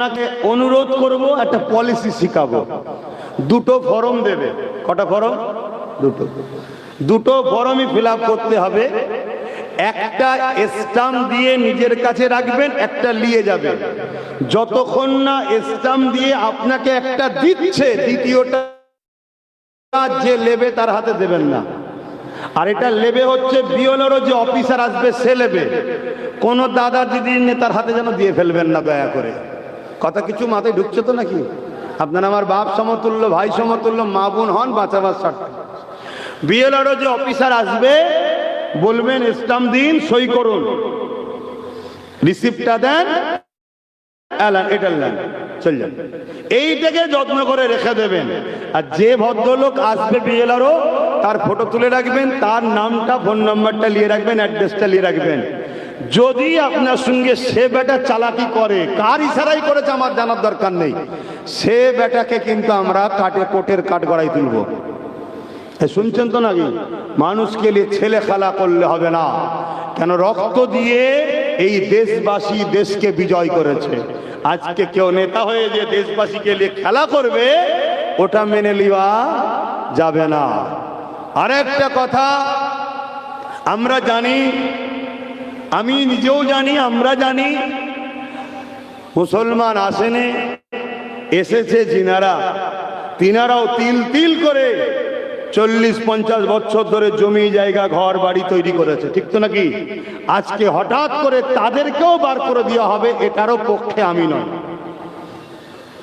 আপনাকে অনুরোধ করব, একটা পলিসি শিখাবো। দুটো ফর্ম দেবে। কটা ফর্ম দুটো। দুটো ফর্মই ফিল করতে হবে। একটা স্টাম্প দিয়ে নিজের কাছে রাখবেন, একটা নিয়ে যাবেন যতক্ষণ না স্টাম্প দিয়ে আপনাকে একটা দিচ্ছে, দ্বিতীয়টা যে লেবে তার হাতে দেবেন না। আর এটা লেবে হচ্ছে বিওলেরও যে অফিসার আসবে, সে লেবে। কোন দাদা দিদি নেতার হাতে যেন দিয়ে ফেলবেন না দয়া করে। কথা কিছু মাথায় ঢুকছে তো নাকি? আপনার আমার বাপ সমতুল্য, ভাই সমতুল্য, মা বোন হন, বাঁচাবার স্বার্থে। বিএলআরও যে অফিসার আসবে, বলবেন স্টাম্প দিন সই করুন। রিসিপ্টটা দেন যান। যত্ন করে রেখে দেবেন। আর যে ভদ্রলোক আসবে বিএলআরও তার ফটো তুলে রাখবেন, তার নামটা ফোন নাম্বারটা নিয়ে রাখবেন অ্যাড্রেসটা নিয়ে রাখবেন। যদি আপনার সঙ্গে সে বেটা চালাকি করে, কার ইশারাই করেছে আমার জানার দরকার নেই। সে বেটাকে কিন্তু আমরা কাটে কোটের কাঠ গড়াই তুলবো। শুনছেন তো নাকি? মানুষকে নিয়ে ছেলে খেলা করলে হবে না। কেন রক্ত দিয়ে এই দেশবাসী দেশকে বিজয় করেছে। আজকে কেউ নেতা হয়ে যে দেশবাসীকে নিয়ে খেলা করবে, ওটা মেনে লিওয়া যাবে না। আরেকটা কথা, আমরা জানি আমি নিজেও জানি, আমরা জানি। মুসলমান আসেনে, এসেছে যিনারা তিনারাও তিল তিল করে চল্লিশ, পঞ্চাশ বছর ধরে জমি, জায়গা, ঘর, বাড়ি তৈরি করেছে। ঠিক তো নাকি? আজকে হঠাৎ করে তাদেরকেও বার করে দেওয়া হবে, এটারও পক্ষে আমি নয়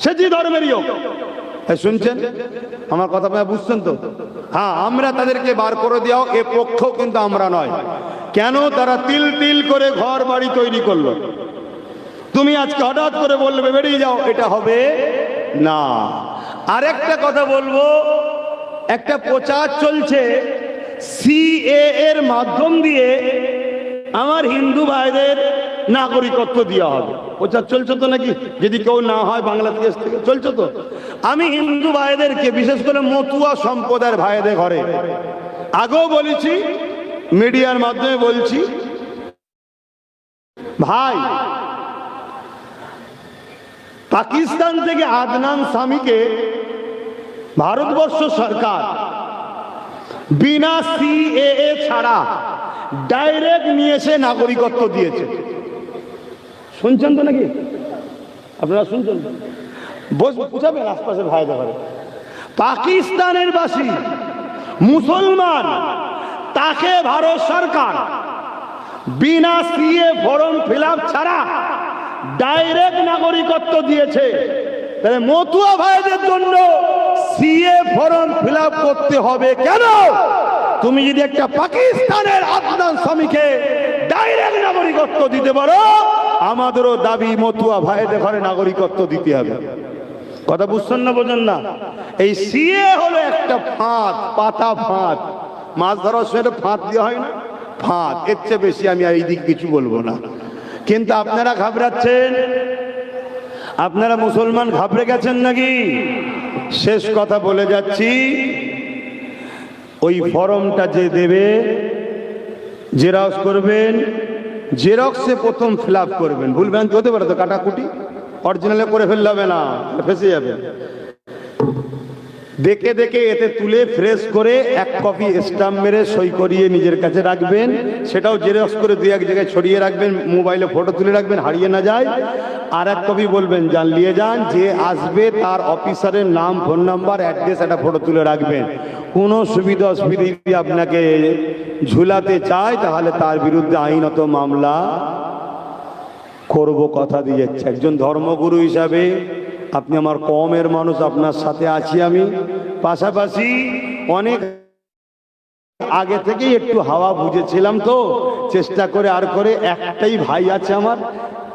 সে যে ধর্মেরই হোক শুনছেন? আমার কথা বুঝছেন তো? হ্যাঁ আমরা তাদেরকে বার করে দেওয়া, এ পক্ষও কিন্তু আমরা নয়। কেন তারা তিল তিল করে ঘর বাড়ি তৈরি করল? তুমি আজকে হঠাৎ করে বলবে, বেরিয়ে যাও, এটা হবে না। আর একটা কথা বলব, একটা প্রচার চলছে সিএ এর মাধ্যম দিয়ে আমার হিন্দু ভাইদের নাগরিকত্ব দেওয়া হবে। প্রচার চলছে তো নাকি? যদি কেউ না হয় বাংলাদেশ থেকে, চলছে তো। আমি হিন্দু ভাইদেরকে, বিশেষ করে মতুয়া সম্প্রদায়ের ভাইদের ঘরে, আগেও বলেছি মিডিয়ার মাধ্যমে বলছি, ভাই, পাকিস্তান থেকে আদনান স্বামীকে ভারতবর্ষ সরকার বিনা সিএএ ছাড়া ডাইরেক্ট নিয়ে এসে নাগরিকত্ব দিয়েছে। শুনছেন তো নাকি? আপনারা শুনছেন? বুঝাবেন আশপাশের ভাই পাকিস্তানের বাসী মুসলমান তাকে ভারত সরকার বিনা সিএ ফর্ম ফিল ছাড়া ডাইরেক্ট নাগরিকত্ব দিয়েছে। তাহলে মতুয়া ভাইদের জন্য সিএ ফর্ম ফিল করতে হবে কেন? তুমি যদি একটা পাকিস্তানের আফগান স্বামীকে ডাইরেক্ট নাগরিকত্ব দিতে পারো, আমাদেরও দাবি মতুয়া ভাইদের ঘরে নাগরিকত্ব দিতে হবে। কথা বুঝছেন না বোঝেন না? এই সিএ হলো একটা ফাঁদ, পাতা ফাঁদ। মাছ ধরার সময় ফাঁদ দেওয়া হয় না। ফাঁদ এর চেয়ে বেশি আমি এই দিক কিছু বলব না। কিন্তু আপনারা ঘাবড়াচ্ছেন? আপনারা মুসলমান ঘাবড়ে গেছেন নাকি? শেষ কথা বলে যাচ্ছি। ওই ফর্মটা যে দেবে, জেরক্স করবেন। জেরক্সে প্রথম ফিল করবেন। ভুলবেন হতে পারে তো কাটাকুটি। অরিজিনালে করে ফেললে হবে না, ফেসে যাবে। দেখে দেখে এতে তুলে ফ্রেশ করে এক কপি স্টাম্প মেরে সই করিয়ে নিজের কাছে রাখবেন। সেটাও জেরক্স করে দুই এক জায়গায় ছড়িয়ে রাখবেন মোবাইলে ফটো তুলে রাখবেন, হারিয়ে না যায়। আর এক কপি বলবেন যান নিয়ে যান, যে আসবে তার অফিসারের নাম ফোন নাম্বার অ্যাড্রেস একটা ফটো তুলে রাখবেন। কোনো সুবিধা অসুবিধা যদি আপনাকে ঝুলাতে চায়, তাহলে তার বিরুদ্ধে আইনত মামলা করব কথা দিয়ে যাচ্ছে। একজন ধর্মগুরু হিসাবে আপনি আমার কমের মানুষ, আপনার সাথে আছি আমি। পাশাপাশি অনেক আগে থেকেই একটু হাওয়া বুঝেছিলাম তো, চেষ্টা করে আর করে একটাই ভাই আছে আমার,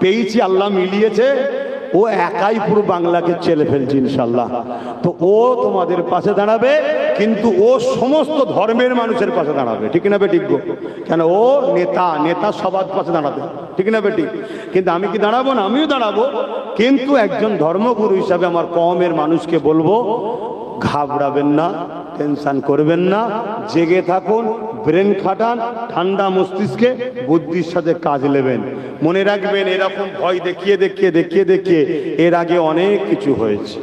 পেয়েছি, আল্লাহ মিলিয়েছে। ও একাই পুরো বাংলাকে চেলে ফেলছে ইনশাল্লাহ তো ও তোমাদের পাশে দাঁড়াবে, কিন্তু ও সমস্ত ধর্মের মানুষের পাশে দাঁড়াবে। ঠিক না বে ঠিক গো? কেন ও নেতা নেতা সবার পাশে দাঁড়াবে। ঠিক না বেটি? কিন্তু আমি কি দাঁড়াবো না? আমিও দাঁড়াবো। কিন্তু একজন ধর্মগুরু হিসাবে আমার কমের মানুষকে বলব, ঘাবড়াবেন না, টেনশন করবেন না, জেগে থাকুন, ব্রেন খাটান, ঠান্ডা মস্তিষ্কে বুদ্ধির সাথে কাজ নেবেন। মনে রাখবেন, এরকম ভয় দেখিয়ে দেখিয়ে দেখিয়ে দেখিয়ে এর আগে অনেক কিছু হয়েছে।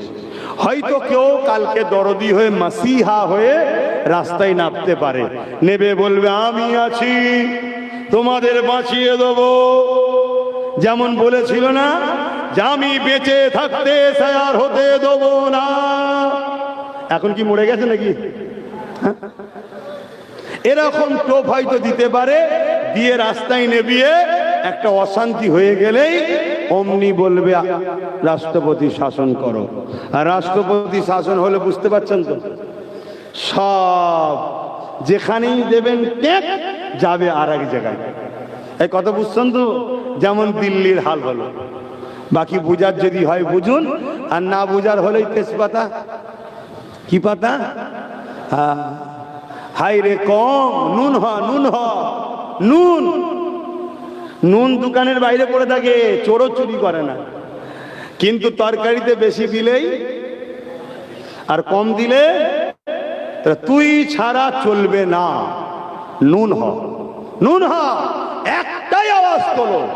হয়তো কেউ কালকে দরদি হয়ে, মাসিহা হয়ে রাস্তায় নামতে পারে। নেবে বলবে, আমি আছি। তোমাদের বাঁচিয়ে দেবো। যেমন বলেছিল না, যে আমি বেঁচে থাকতে সায়ার হতে দেবো না। এখন কি মরে গেছে নাকি? হ্যাঁ? এরকম টোপ হয়তো দিতে পারে, দিয়ে রাস্তায় নেবিয়ে একটা অশান্তি হয়ে গেলেই অমনি বলবে, রাষ্ট্রপতি শাসন করো। আর রাষ্ট্রপতি শাসন হলে বুঝতে পারছেন তো? সব যেখানেই দেবেন টেক যাবে আর এক জায়গায়। এই কথা বুঝছেন তো? যেমন দিল্লির হাল হলো। বাকি বুঝার যদি হয় বুঝুন, আর না বুঝার হলেই তেজপাতা। কি পাতা? হ্যাঁ। হাই রে কম, নুন হ নুন হ, নুন। নুন দোকানের বাইরে পড়ে থাকে, চোরও চুরি করে না। কিন্তু তরকারিতে বেশি দিলেই, আর কম দিলে তুই ছাড়া চলবে না। নুন হ। নুন হ। একটাই আওয়াজ তোলো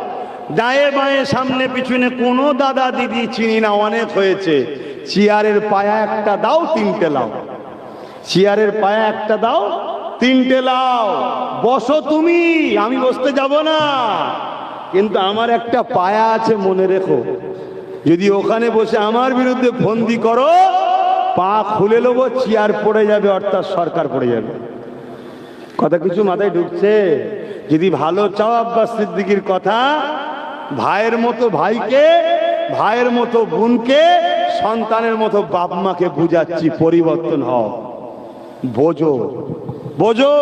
দায়ে বাঁয়ে সামনে পিছনে কোনো দাদা দিদি চিনি না, অনেক হয়েছে। চেয়ারের পায়া একটা দাও, তিনটে লাও। চেয়ারের পায়া একটা দাও, তিনটে লাও। বসো তুমি, আমি বসতে যাব না। কিন্তু আমার একটা পায়া আছে, মনে রেখো। যদি ওখানে বসে আমার বিরুদ্ধে ফন্দি করো, পা খুলে নেব, চেয়ার পড়ে যাবে, অর্থাৎ সরকার পড়ে যাবে। কথা কিছু মাথায় ঢুকছে? যদি ভালো চাও আব্বাস সিদ্দিকির কথা, ভাইয়ের মতো ভাইকে, ভাইয়ের মতো বোনকে, সন্তানের মতো বাপ মাকে বুঝাচ্ছি, পরিবর্তন হও। বোঝো বোঝো।